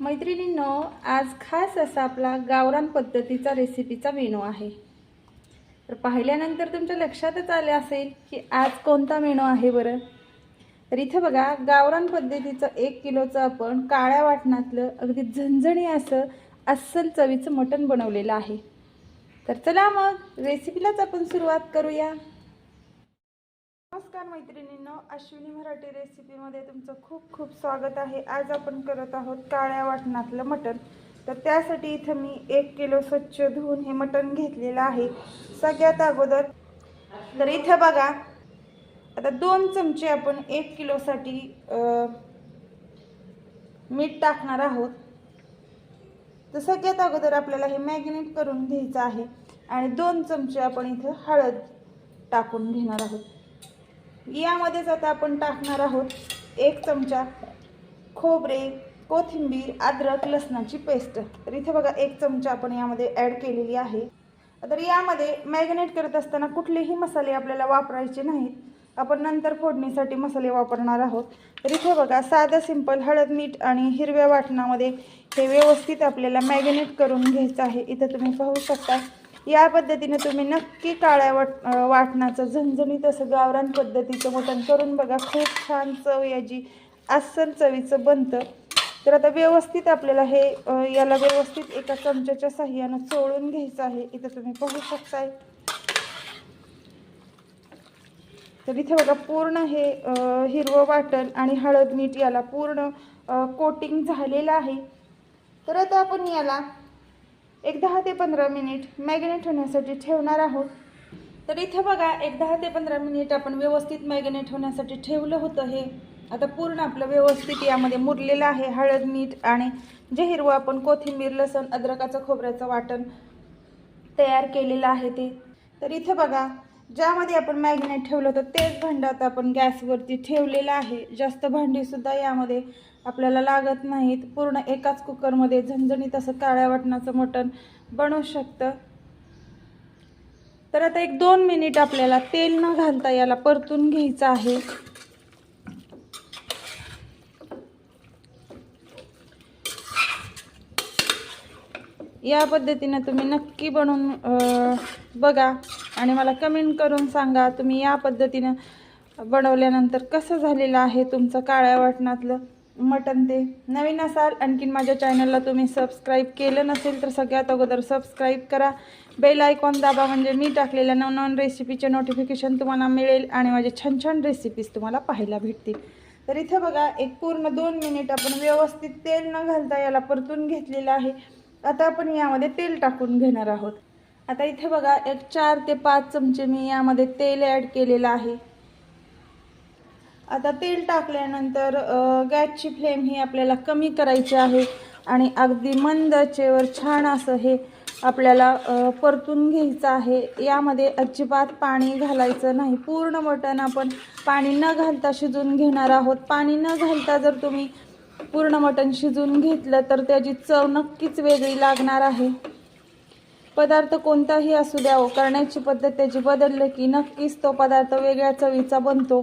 मैत्रिणींनो आज खास असा आपला गावरान पद्धतीचा रेसिपीचा मेनू आहे. तर पाहिल्यानंतर तुमच्या लक्षातच आले असेल की आज कोणता मेनू आहे बरं? तर इथं बघा गावरान पद्धतीचं एक किलोचं आपण काळ्या वाटणातलं अगदी झणझणी असं अस्सल चवीचं मटण बनवलेलं आहे. तर चला मग रेसिपीलाच आपण सुरुवात करूया. नमस्कार मैत्रिणींनो अश्विनी मराठी रेसिपीमध्ये तुमचं खूप खूप स्वागत आहे. आज आपण करत आहोत काळ्या वाटणातलं मटण. तर त्यासाठी इथं मी एक किलो स्वच्छ धुवून हे मटण घेतलेलं आहे. सगळ्यात अगोदर तर इथं बघा आता दोन चमचे आपण एक किलोसाठी मीठ टाकणार आहोत. तर सगळ्यात अगोदर आपल्याला हे मॅगिनेट करून घ्यायचं आहे. आणि दोन चमचे आपण इथं हळद टाकून घेणार आहोत. यामध्येच आता आपण टाकणार आहोत एक चमचा खोबरे कोथिंबीर अद्रक लसणाची पेस्ट. तर इथे बघा एक चमचा आपण यामध्ये ॲड केलेली आहे. तर यामध्ये मॅगनेट करत असताना कुठलेही मसाले आपल्याला वापरायचे नाहीत. आपण नंतर फोडणीसाठी मसाले वापरणार आहोत. तर इथे बघा साधं सिंपल हळद मीठ आणि हिरव्या वाटणामध्ये हे व्यवस्थित आपल्याला मॅरिनेट करून घ्यायचं आहे. इथं तुम्ही पाहू शकता या पद्धतीने तुम्ही नक्की काळ्या वाट वाटणाचं झणझणीत असं गावरान पद्धतीचं मटण करून बघा. खूप छान चव याची अस्सल चवीचं बनतं. तर आता व्यवस्थित आपल्याला हे याला व्यवस्थित एका चमच्याच्या साह्यानं चोळून घ्यायचं आहे. इथं तुम्ही पाहू शकताय. तर इथे बघा पूर्ण हे हिरवं वाटण आणि हळद मीठ याला पूर्ण कोटिंग झालेलं आहे. तर आता आपण याला एक दहा ते पंधरा मिनिट मॅगिनेट होण्यासाठी ठेवणार आहोत. तर इथं बघा एक दहा ते पंधरा मिनिट आपण व्यवस्थित मॅगिनेट होण्यासाठी ठेवलं होतं हे. आता पूर्ण आपलं व्यवस्थित यामध्ये मुरलेलं आहे. हळद मीठ आणि जे हिरवं आपण कोथिंबीर लसण अद्रकाचं खोबऱ्याचं वाटण तयार केलेलं आहे ते. तर इथं बघा ज्यामध्ये आपण मॅग्नेट ठेवलं होतं तेच भांडं आता आपण गॅसवरती ठेवलेलं आहे. जास्त भांडीसुद्धा यामध्ये आपल्याला लागत नाहीत. पूर्ण एकाच कुकरमध्ये झणझणीत असं काळ्या वाटणाचं मटण बनवू शकतं. तर आता एक दोन मिनिट आपल्याला तेल न घालता याला परतून घ्यायचं आहे. या पद्धतीनं तुम्ही नक्की बनवून बघा आणि मला कमेंट करून सांगा तुम्ही या पद्धतीनं बनवल्यानंतर कसं झालेलं आहे तुमचं काळ्या वाटणातलं. मटन ते. नवीन असाल आणखीन माझ्या चॅनलला तुम्ही सबस्क्राईब केलं नसेल तर सगळ्यात अगोदर सबस्क्राईब करा. बेल आयकॉन दाबा म्हणजे मी टाकलेल्या नवनवन रेसिपीचे नोटिफिकेशन तुम्हाला मिळेल आणि माझे छान छान रेसिपीज तुम्हाला पाहायला भेटतील. तर इथं बघा एक पूर्ण दोन मिनिट आपण व्यवस्थित तेल न घालता याला परतून घेतलेलं आहे. आता आपण यामध्ये तेल टाकून घेणार आहोत. आता इथे बघा एक चार ते पाच चमचे मी यामध्ये तेल ॲड केलेलं आहे. आता तेल टाकल्यानंतर गॅसची फ्लेम ही आपल्याला कमी करायची आहे आणि अगदी मंद आचेवर छान असं हे आपल्याला परतून घ्यायचं आहे. यामध्ये अजिबात पाणी घालायचं नाही. पूर्ण मटण आपण पाणी न घालता शिजून घेणार आहोत. पाणी न घालता जर तुम्ही पूर्ण मटण शिजून घेतलं तर त्याची चव नक्कीच वेगळी लागणार आहे. पदार्थ कोणताही असू द्यावं करण्याची पद्धत त्याची बदलली की नक्कीच तो पदार्थ वेगळ्या चवीचा बनतो.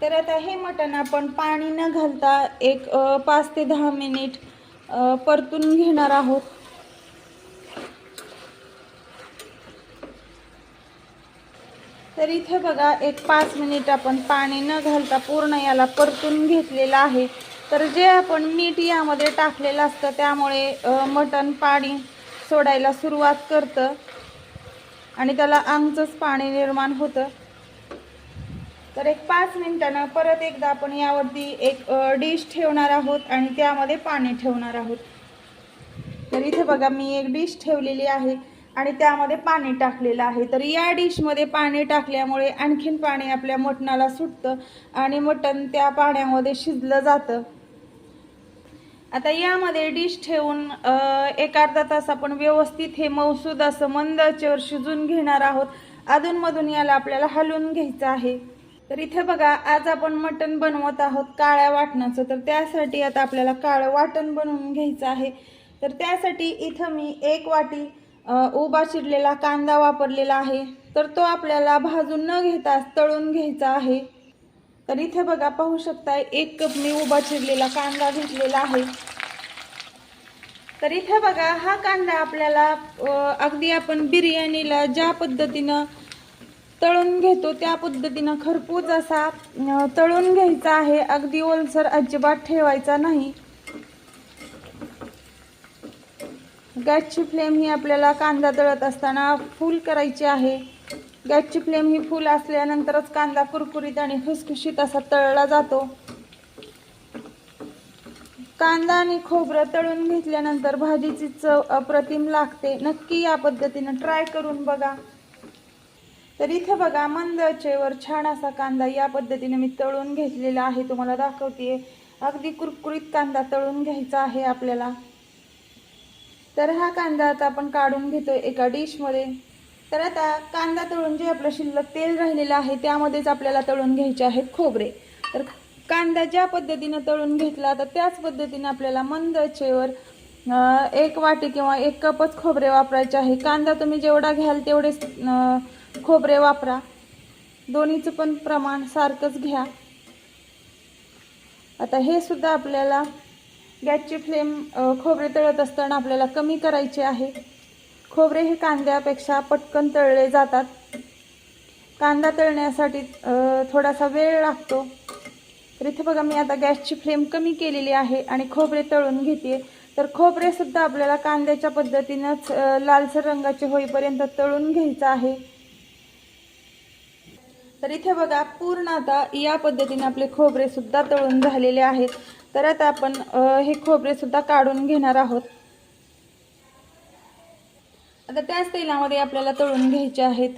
तर आता हे मटण आपण पाणी न घालता एक पाच ते दहा मिनिट परतून घेणार आहोत. तर इथे बघा एक पाच मिनिट आपण पाणी न घालता पूर्ण याला परतून घेतलेलं आहे. तर जे आपण मीठ यामध्ये टाकलेलं असतं त्यामुळे मटण पाणी सोडायला सुरुवात करतं. आणि त्याला आंगचंच पाणी निर्माण होतं. तर एक पाच मिनिटानं परत एकदा आपण यावरती एक डिश ठेवणार आहोत आणि त्यामध्ये पाणी ठेवणार आहोत. तर इथे बघा मी एक डिश ठेवलेली आहे आणि त्यामध्ये पाणी टाकलेलं आहे. तर या डिशमध्ये पाणी टाकल्यामुळे आणखीन पाणी आपल्या मटणाला सुटतं आणि मटण त्या पाण्यामध्ये शिजलं जातं. आता यामध्ये डिश ठेवून एक अर्धा तास आपण व्यवस्थित हे मौसूद असं मंद शिजून घेणार आहोत. अधूनमधून याला आपल्याला हलवून घ्यायचं आहे. तर इथे बघा आज आपण मटण बनवत आहोत काळ्या वाटणाचं. तर त्यासाठी आता आपल्याला काळं वाटण बनवून घ्यायचं आहे. तर त्यासाठी इथं मी एक वाटी उभा चिरलेला कांदा वापरलेला आहे. तर तो आपल्याला भाजून न घेता तळून घ्यायचा आहे. तर इथे बघा पाहू शकताय एक कप मी उभा चिरलेला कांदा घेतलेला आहे. तर इथे बघा हा कांदा आपल्याला अगदी आपण बिर्याणीला ज्या पद्धतीनं तळून घेतो. त्या पद्धतीनं खरपूस असा तळून घ्यायचा आहे. अगदी ओलसर अजिबात ठेवायचा नाही. गॅसची फ्लेम ही आपल्याला कांदा तळत असताना फुल करायची आहे. गॅसची फ्लेम ही फुल असल्यानंतरच कांदा कुरकुरीत आणि खुसखुशीत असा तळला जातो. कांदा आणि खोबरं तळून घेतल्यानंतर भाजीची चव अप्रतिम लागते. नक्की या पद्धतीनं ट्राय करून बघा. तर इथे बघा मंद आचेवर छान असा कांदा या पद्धतीने मी तळून घेतलेला आहे. तुम्हाला दाखवते अगदी कुरकुरीत कांदा तळून घ्यायचा आहे आपल्याला. तर हा कांदा आता आपण काढून घेतो एका डिशमध्ये तर आता कांदा तळून जे आपलं शिल्लक तेल राहिलेलं आहे त्यामध्येच आपल्याला तळून घ्यायचे आहेत खोबरे. तर कांदा ज्या पद्धतीनं तळून घेतला तर त्याच पद्धतीने आपल्याला मंदचेवर एक वाटी किंवा एक कपच खोबरे वापरायचे आहे. कांदा तुम्ही जेवढा घ्याल तेवढेच खोबरे वापरा. दोन्हीचं पण प्रमाण सारखंच घ्या. आता हे सुद्धा आपल्याला गॅसची फ्लेम खोबरे तळत असताना आपल्याला कमी करायचे आहे. खोबरे हे कांद्यापेक्षा पटकन तळले जातात. कांदा तळण्यासाठी थोडासा वेळ लागतो. तर इथे बघा मी आता गॅसची फ्लेम कमी केलेली आहे आणि खोबरे तळून घेते तर खोबरेसुद्धा आपल्याला कांद्याच्या पद्धतीनंच लालसर रंगाचे होईपर्यंत तळून घ्यायचं आहे. तर इथे बघा पूर्ण आता या पद्धतीने आपले खोबरे सुद्धा तळून झालेले आहेत. तर आता आपण हे खोबरे सुद्धा काढून घेणार आहोत. आता त्याच तेलामध्ये आपल्याला तळून घ्यायचे आहेत.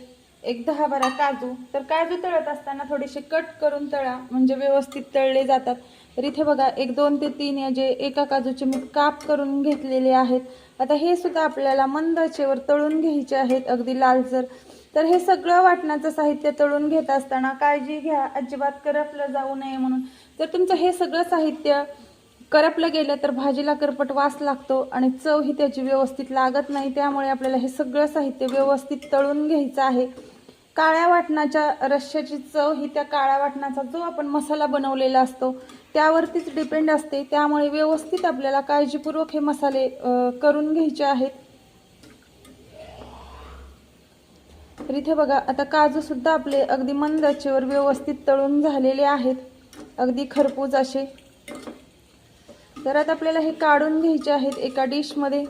एक दहा बारा काजू. तर काजू तळत असताना थोडेसे कट करून तळा म्हणजे व्यवस्थित तळले जातात. तर इथे बघा एक दोन ते तीन या जे एका काजूचे मी काप करून घेतलेले आहेत. आता हे सुद्धा आपल्याला मंद आचेवर तळून घ्यायचे आहेत अगदी लालसर. तर हे सगळं वाटणाचं साहित्य तळून घेत असताना काळजी घ्या अजिबात करपलं जाऊ नये म्हणून. तर तुमचं हे सगळं साहित्य करपलं गेलं तर भाजीला करपट वास लागतो आणि चव ही त्याची व्यवस्थित लागत नाही त्यामुळे आपल्याला हे सगळं साहित्य व्यवस्थित तळून घ्यायचं आहे. काळ्या वाटणाच्या रश्श्याची चव ही त्या काळ्या वाटणाचा जो आपण मसाला बनवलेला असतो त्यावरतीच डिपेंड असते. त्यामुळे व्यवस्थित आपल्याला काळजीपूर्वक हे मसाले करून घ्यायचे आहेत. तर इथे बघा आता काजूसुद्धा आपले अगदी मंद आचेवर व्यवस्थित तळून झालेले आहेत. अगदी खरपूज असे. तर आता आपल्याला हे काढून घ्यायचे आहेत एका डिशमध्ये.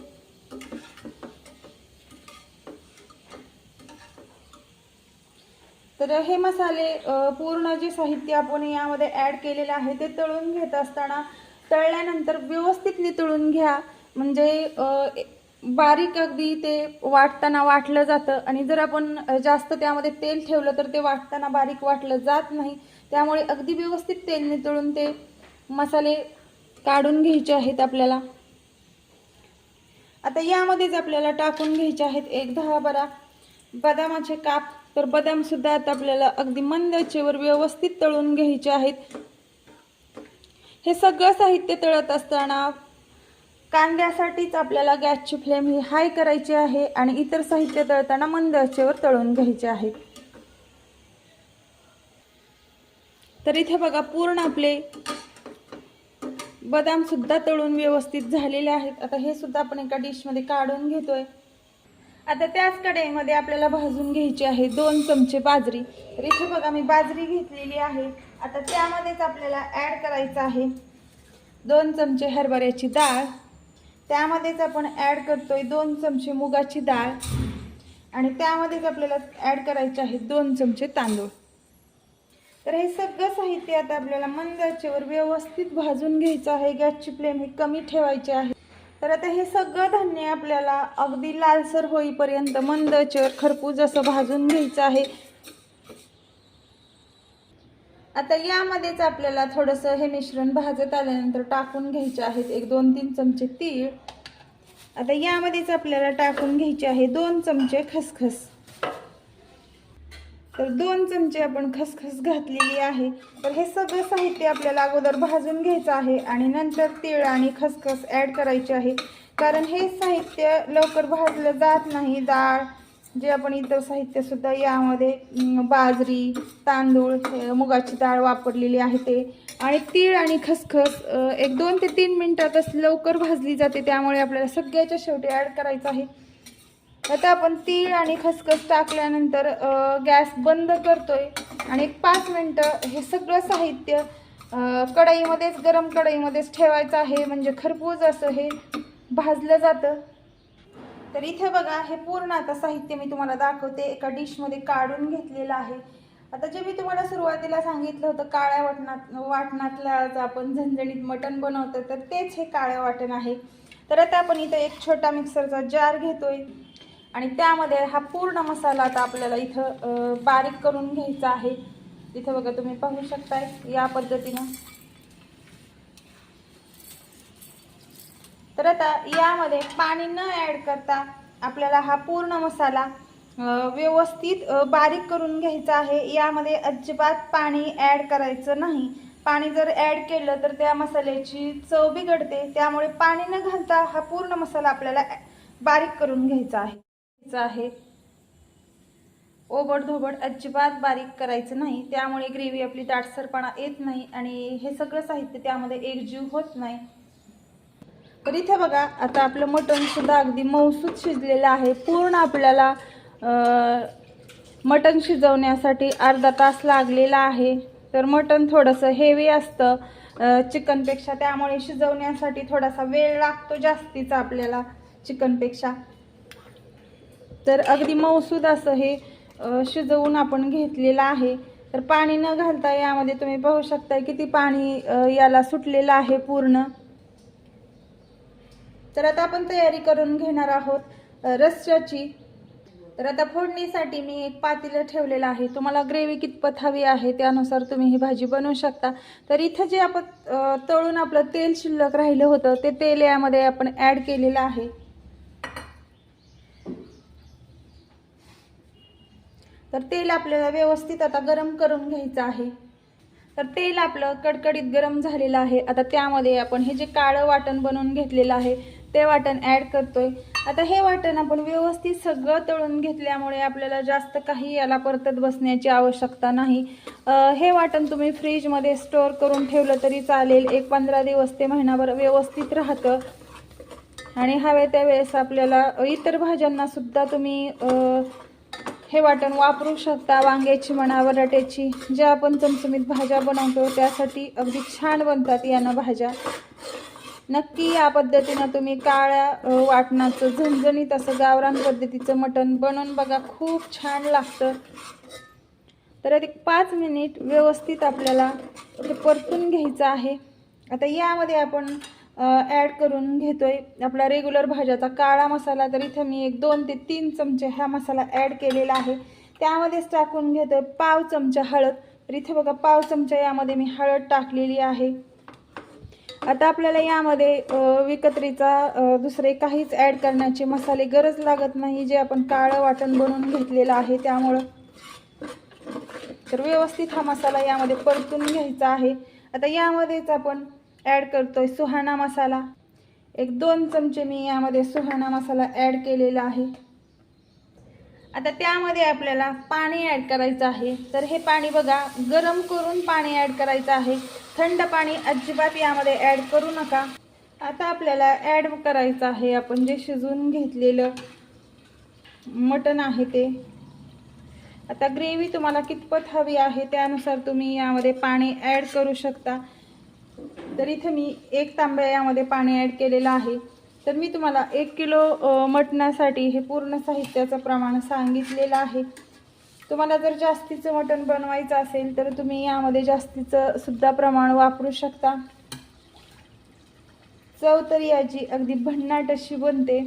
तर हे मसाले पूर्ण जे साहित्य आपण यामध्ये ॲड केलेलं आहे ते तळून घेत असताना तळल्यानंतर व्यवस्थित नितळून घ्या. म्हणजे बारीक अगदी ते वाटताना वाटलं जातं. आणि जर आपण जास्त त्यामध्ये तेल ठेवलं तर ते वाटताना बारीक वाटलं जात नाही. त्यामुळे अगदी व्यवस्थित तेल नितळून ते मसाले काढून घ्यायचे आहेत आपल्याला. आता यामध्येच आपल्याला टाकून घ्यायचे आहेत एक दहा बारा बदामाचे काप. तर बदामसुद्धा आता आपल्याला अगदी मंद आचेवर व्यवस्थित तळून घ्यायचे आहेत. हे सगळं साहित्य तळत असताना कांद्यासाठीच आपल्याला गॅसची फ्लेम ही हाय करायची आहे आणि इतर साहित्य तळताना मंद आचेवर तळून घ्यायचे आहे. तर इथे बघा पूर्ण आपले बदाम सुद्धा तळून व्यवस्थित झालेले आहेत. आता हे सुद्धा आपण एका डिशमध्ये काढून घेतोय. आता त्याच कढईमध्ये आपल्याला भाजून घ्यायची आहे दोन चमचे बाजरी. तर इथे बघा मी बाजरी घेतलेली आहे. आता त्यामध्येच आपल्याला ॲड करायचं आहे दोन चमचे हरभऱ्याची डाळ. त्यामध्येच आपण ॲड करतोय दोन चमचे मुगाची डाळ. आणि त्यामध्येच आपल्याला ॲड करायचे आहेत दोन चमचे तांदूळ. तर हे सगळं साहित्य आता आपल्याला मंद आचेवर व्यवस्थित भाजून घ्यायचं आहे. गॅसची फ्लेम ही कमी ठेवायची आहे. तर आता हे सगळं धान्य आपल्याला अगदी लालसर होईपर्यंत मंद आचेवर असं भाजून घ्यायचं आहे. आता यामध्येच आपल्याला थोडंसं हे मिश्रण भाजत आल्यानंतर टाकून घ्यायचे आहेत एक दोन तीन चमचे तीळ. आता यामध्येच आपल्याला टाकून घ्यायचे आहे दोन चमचे खसखस. तर दोन चमचे आपण खसखस घातलेली आहे. तर हे सगळं साहित्य आपल्याला अगोदर भाजून घ्यायचं आहे आणि नंतर तीळ आणि खसखस ॲड करायचे आहे. कारण हे साहित्य लवकर भाजलं जात नाही डाळ जे आपण इतर साहित्य सुद्धा यामध्ये बाजरी तांदूळ मुगाची डाळ वापरलेली आहे ते. आणि तीळ आणि खसखस एक दोन ते तीन मिनटातच लवकर भाजली जाते त्यामुळे आपल्याला सगळ्याच्या शेवटी ॲड करायचं आहे. आता आपण तीळ आणि खसखस टाकल्यानंतर गॅस बंद करतोय. आणि एक पाच मिनटं हे सगळं साहित्य कढईमध्येच गरम कढईमध्येच ठेवायचं आहे. म्हणजे खरपूज असं हे भाजलं जातं. तर इथे बघा हे पूर्ण आता साहित्य मी तुम्हाला दाखवते. एका डिशमध्ये काढून घेतलेलं आहे. आता जे मी तुम्हाला सुरुवातीला सांगितलं होतं काळ्या वाटणात वाटणातलं आपण झणझणीत मटण बनवतो तर तेच हे काळ्या वाटण आहे. तर आता आपण इथं एक छोटा मिक्सरचा जार घेतोय. आणि त्यामध्ये हा पूर्ण मसाला आता आपल्याला इथं बारीक करून घ्यायचा आहे. इथं बघा तुम्ही पाहू शकताय या पद्धतीनं. तर आता यामध्ये पाणी न ॲड करता आपल्याला हा पूर्ण मसाला व्यवस्थित बारीक करून घ्यायचा आहे. यामध्ये अजिबात पाणी ॲड करायचं नाही. पाणी जर ॲड केलं तर त्या मसाल्याची चव बिघडते. त्यामुळे पाणी न घालता हा पूर्ण मसाला आपल्याला ॲ- बारीक करून घ्यायचा आहे. घ्यायचा आहे. ओबड धोबड अजिबात बारीक करायचं नाही. त्यामुळे ग्रेव्ही आपली दाटसरपणा येत नाही आणि हे सगळं साहित्य त्यामध्ये एकजीव होत नाही. तर इथे बघा आता आपलं मटणसुद्धा अगदी मऊसूत शिजलेलं आहे. पूर्ण आपल्याला मटण शिजवण्यासाठी अर्धा तास लागलेला आहे. तर मटण थोडंसं हेवी असतं. चिकनपेक्षा त्यामुळे शिजवण्यासाठी थोडासा वेळ लागतो जास्तीचा आपल्याला चिकनपेक्षा. तर अगदी मऊसूद असं हे शिजवून आपण घेतलेलं आहे. तर पाणी न घालता यामध्ये तुम्ही पाहू शकता किती पाणी याला सुटलेलं आहे पूर्ण. तर आता आपण तयारी करून घेणार आहोत रस्स्याची तर आता फोडणीसाठी मी एक पातेलं ठेवलेलं आहे. तुम्हाला ग्रेव्ही कितपत हवी आहे त्यानुसार तुम्ही ही भाजी बनवू शकता. तर इथं जे आपण तळून आपलं तेल शिल्लक राहिलं होतं ते तेल यामध्ये आपण ॲड केलेलं आहे. तर तेल आपल्याला व्यवस्थित आता गरम करून घ्यायचं आहे. तर तेल आपलं कडकडीत गरम झालेलं आहे. आता त्यामध्ये आपण हे जे काळं वाटण बनवून घेतलेलं आहे ते वाटण ॲड करतोय. आता हे वाटण आपण व्यवस्थित सगळं तळून घेतल्यामुळे आपल्याला जास्त काही याला परतत बसण्याची आवश्यकता नाही. हे वाटण तुम्ही फ्रीजमध्ये स्टोअर करून ठेवलं तरी चालेल. एक पंधरा दिवस ते महिनाभर व्यवस्थित राहतं. आणि हवे त्यावेळेस आपल्याला इतर भाज्यांनासुद्धा तुम्ही हे वाटण वापरू शकता. वांग्याची म्हणा बटाट्याची ज्या आपण चमचमीत भाज्या बनवतो त्यासाठी अगदी छान बनतात यानं भाज्या. नक्की या पद्धतीनं तुम्ही काळ्या वाटणाचं झणझणीत असं गावरान पद्धतीचं मटण बनवून बघा. खूप छान लागतं. तर एक पाच मिनिट व्यवस्थित आपल्याला ते परतून घ्यायचं आहे. आता यामध्ये आपण ॲड करून घेतोय आपला रेग्युलर भाज्याचा काळा मसाला. तर इथं मी एक दोन ते तीन चमचे हा मसाला ॲड केलेला आहे. त्यामध्येच टाकून घेतोय पाव चमचा हळद. तर इथे बघा पाव चमचा यामध्ये मी हळद टाकलेली आहे. आता आपल्याला यामध्ये विकत्रीचा दुसरे काहीच ॲड करण्याचे मसाले गरज लागत नाही जे आपण काळं वाटण बनवून घेतलेलं आहे त्यामुळं. तर व्यवस्थित हा मसाला यामध्ये परतून घ्यायचा आहे. आता यामध्येच आपण ॲड करतोय सुहाणा मसाला. एक दोन चमचे मी यामध्ये सुहाणा मसाला ॲड केलेला आहे. आता त्यामध्ये आपल्याला पाणी ॲड करायचं आहे. तर हे पाणी बघा गरम करून पाणी ॲड करायचं आहे. थंड पाणी अजिबात यामध्ये ॲड करू नका. आता आपल्याला ॲड करायचं आहे. आपण जे शिजवून घेतलेलं मटण आहे ते. आता ग्रेव्ही तुम्हाला कितपत हवी आहे त्यानुसार तुम्ही यामध्ये पाणी ॲड करू शकता. तर इथं मी एक तांब्या यामध्ये पाणी ॲड केलेलं आहे. तर मी तुम्हाला एक किलो मटणासाठी हे पूर्ण साहित्याचं प्रमाण सांगितलेलं आहे. तुम्हाला जर जास्तीचं मटण बनवायचं असेल तर तुम्ही यामध्ये जास्तीचं सुद्धा प्रमाण वापरू शकता. चव तर याची अगदी भन्नाट अशी बनते.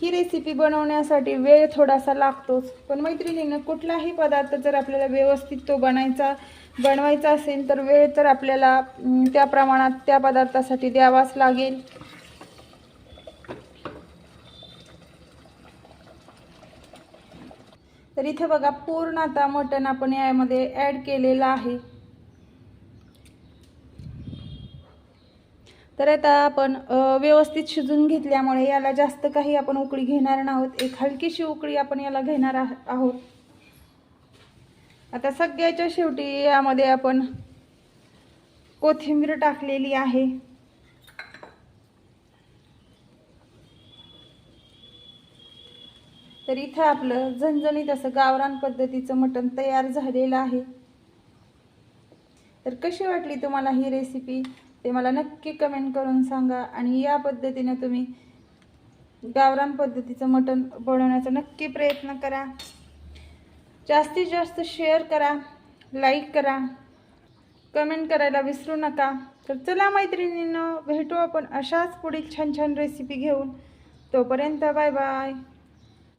ही रेसिपी बनवण्यासाठी वेळ थोडासा लागतोच. पण मैत्रिणीनं कुठलाही पदार्थ जर आपल्याला व्यवस्थित तो बनायचा बनवायचा असेल तर वेळ तर आपल्याला त्या प्रमाणात त्या पदार्थासाठी द्यावाच लागेल. तर इथे बघा पूर्ण आता मटण आपण यामध्ये ॲड केलेलं आहे. तर आता आपण व्यवस्थित शिजून घेतल्यामुळे याला जास्त काही आपण उकळी घेणार नाहोत. एक हलकीशी उकळी आपण याला घेणार आहोत. आता सगळ्याच्या शेवटी यामध्ये आपण कोथिंबीर टाकलेली आहे. तर इथं आपलं झणझणीत असं गावरान पद्धतीचं मटण तयार झालेलं आहे. तर कशी वाटली तुम्हाला ही रेसिपी ते मला नक्की कमेंट करून सांगा आणि या पद्धतीने तुम्ही गावरान पद्धतीचं मटण बनवण्याचा नक्की प्रयत्न करा. जास्तीत जास्त शेअर करा लाईक करा कमेंट करायला विसरू नका. तर चला मैत्रिणींनं भेटू आपण अशाच पुढील छान छान रेसिपी घेऊन. तोपर्यंत बाय बाय